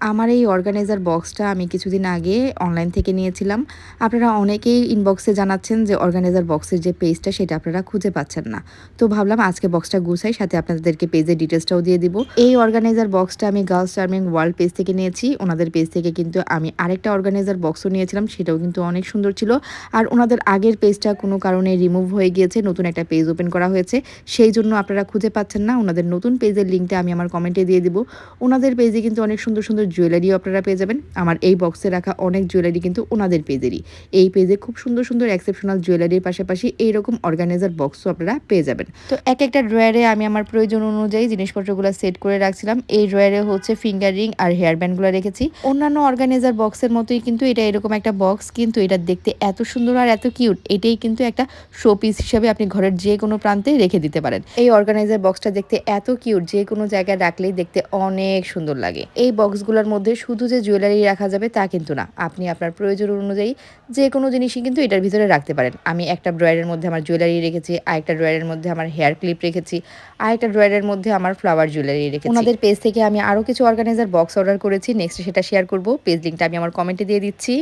আমার এই অর্গানাইজার বক্সটা আমি কিছুদিন আগে অনলাইন থেকে নিয়েছিলাম। আপনারা অনেকেই ইনবক্সে জানাচ্ছেন যে অর্গানাইজার বক্সের যে পেজটা সেটা আপনারা খুঁজে পাচ্ছেন না। তো ভাবলাম আজকে বক্সটা গুছাই, সাথে আপনাদেরকে পেজের ডিটেলসটাও দিয়ে দিব। এই অর্গানাইজার বক্সটা আমি গার্লস টার্মিং ওয়ার্ল্ড পেজ থেকে নিয়েছি। ওনাদের পেজ থেকে কিন্তু আমি আরেকটা অর্গানাইজার বক্সও নিয়েছিলাম, সেটাও কিন্তু অনেক সুন্দর ছিল। আর ওনাদের আগের পেজটা কোনো কারণে রিমুভ হয়ে গিয়েছে, নতুন একটা পেজ ওপেন করা হয়েছে। সেই জন্য আপনারা খুঁজে পাচ্ছেন না। ওনাদের নতুন পেজের লিঙ্কটা আমি আমার কমেন্টে দিয়ে দিব। ওনাদের পেজে কিন্তু অনেক সুন্দর সুন্দর জুয়েলারিও আপনারা পেয়ে যাবেন। আমার এই বক্সে রাখা অনেক জুয়েলারি কিন্তু ওনাদের পেজেরই। এই পেজে খুব সুন্দর সুন্দর এক্সেপশনাল জুয়েলারির পাশাপাশি এইরকম অর্গানাইজার বক্সও আপনারা পেয়ে যাবেন। তো এক একটা ড্রয়ারে আমি আমার প্রয়োজন অনুযায়ী জিনিসপত্রগুলো সেট করে রাখছিলাম। এই ড্রয়ারে হচ্ছে ফিঙ্গার রিং আর হেয়ার ব্যান্ডগুলো রেখেছি। অন্যান্য অর্গানাইজার বক্সের মতোই কিন্তু এটা এরকম একটা বক্স কিন্তু এটা দেখতে এত সুন্দর আর এত কিউট এটাই কিন্তু একটা শো পিস হিসেবে আপনি ঘরের যে কোনো প্রান্তে রেখে দিতে পারেন। এই অর্গানাইজার বক্সটা দেখতে এত কিউট যে কোনো জায়গায় রাখলেই দেখতে অনেক সুন্দর লাগে। এই বক্সগুলোর মধ্যে শুধু যে জুয়েলারি রাখা যাবে তা কিন্তু না। আপনি আপনার প্রয়োজন অনুযায়ী যে কোনো জিনিসই কিন্তু এটার ভিতরে রাখতে পারেন। আমি একটা ড্রয়ারের মধ্যে আমার জুয়েলারি রেখেছি, আরেকটা ড্রয়ারের মধ্যে আমার হেয়ার ক্লিপ রেখেছি, আরেকটা ড্রয়ারের মধ্যে আমার ফ্লাওয়ার জুয়েলারি রেখেছি। ওনাদের পেজ থেকে আমি আরও কিছু অর্গানাইজার বক্স অর্ডার করেছি। নেক্সট সেটা শেয়ার করব। পেজ লিঙ্কটা আমি আমার কমেন্টে দিয়ে দিচ্ছি।